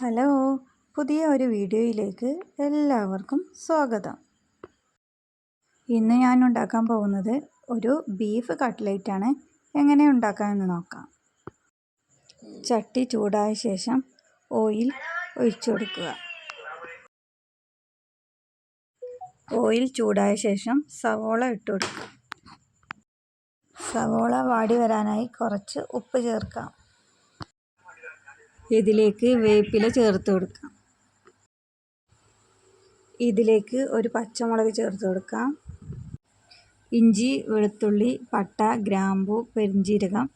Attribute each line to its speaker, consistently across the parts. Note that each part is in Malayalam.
Speaker 1: ഹലോ പുതിയ ഒരു വീഡിയോയിലേക്ക് എല്ലാവർക്കും സ്വാഗതം. ഇന്ന് ഞാൻ ഉണ്ടാക്കാൻ പോകുന്നത് ഒരു ബീഫ് കട്ട്ലേറ്റ് ആണ്. എങ്ങനെ ഉണ്ടാക്കാമെന്ന് നോക്കാം. ചട്ടി ചൂടായ ശേഷം ഓയിൽ ഒഴിച്ചു കൊടുക്കുക. ഓയിൽ ചൂടായ ശേഷം സവോള ഇട്ട് കൊടുക്കുക. സവോള വാടി വരാനായി കുറച്ച് ഉപ്പ് ചേർക്കാം. ഇതിലേക്ക് വേപ്പില ചേർത്ത് കൊടുക്കാം. ഇതിലേക്ക് ഒരു പച്ചമുളക് ചേർത്ത് കൊടുക്കാം. ഇഞ്ചി വെളുത്തുള്ളി പട്ട ഗ്രാമ്പു പെരിഞ്ചീരകം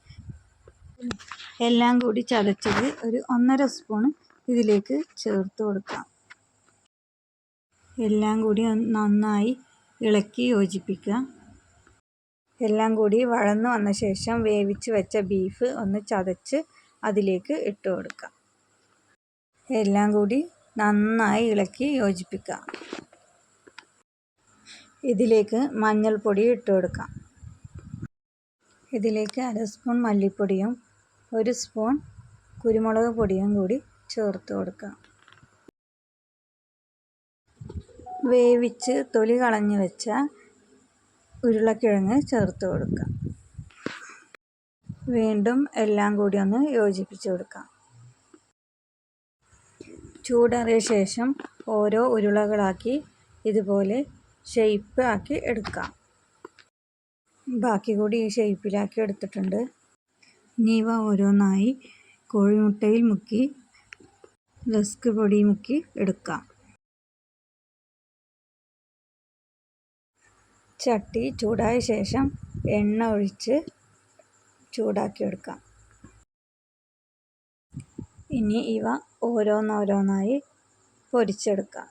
Speaker 1: എല്ലാം കൂടി ചതച്ചത് ഒരു ഒന്നര സ്പൂൺ ഇതിലേക്ക് ചേർത്ത് കൊടുക്കാം. എല്ലാം കൂടി നന്നായി ഇളക്കി യോജിപ്പിക്കുക. എല്ലാം കൂടി വഴന്നു വന്ന ശേഷം വേവിച്ച് വെച്ച ബീഫ് ഒന്ന് ചതച്ച് അതിലേക്ക് ഇട്ട് കൊടുക്കാം എല്ലാം കൂടി നന്നായി ഇളക്കി യോജിപ്പിക്കാം ഇതിലേക്ക് മഞ്ഞൾപ്പൊടി ഇട്ട് കൊടുക്കാം ഇതിലേക്ക് അര സ്പൂൺ മല്ലിപ്പൊടിയും ഒരു സ്പൂൺ കുരുമുളക് പൊടിയും കൂടി ചേർത്ത് കൊടുക്കാം വേവിച്ച് തൊലി കളഞ്ഞ് വെച്ച ഉരുളക്കിഴങ്ങ് ചേർത്ത് കൊടുക്കാം വീണ്ടും എല്ലാം കൂടി ഒന്ന് യോജിപ്പിച്ച് കൊടുക്കാം. ചൂടേറിയ ശേഷം ഓരോ ഉരുളകളാക്കി ഇതുപോലെ ഷെയ്പ്പ് ആക്കി എടുക്കാം. ബാക്കി കൂടി ഈ ഷെയ്പ്പിലാക്കി എടുത്തിട്ടുണ്ട്. ഇനി ഇവ ഓരോന്നായി കോഴിമുട്ടയിൽ മുക്കി റസ്ക് പൊടി മുക്കി എടുക്കാം. ചട്ടി ചൂടായ ശേഷം എണ്ണ ഒഴിച്ച് ചൂടാക്കിയെടുക്കാം ഇനി ഇവ ഓരോന്നോരോന്നായി പൊരിച്ചെടുക്കാം.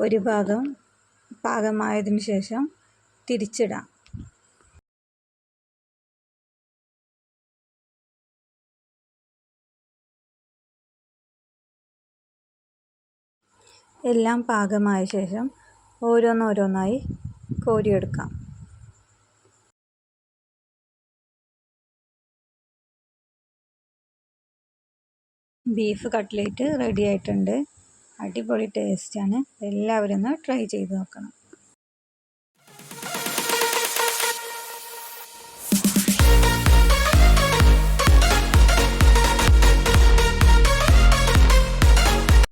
Speaker 1: ഒരു ഭാഗം പാകമായതിനു ശേഷം തിരിച്ചിടാം. എല്ലാം പാകമായ ശേഷം ഓരോന്നോരോന്നായി കോരിയെടുക്കാം. ബീഫ് കട്ട്ലേറ്റ് റെഡി ആയിട്ടുണ്ട്. അടിപൊളി ടേസ്റ്റാണ്. എല്ലാവരും ഒന്ന് ട്രൈ ചെയ്ത് നോക്കണം.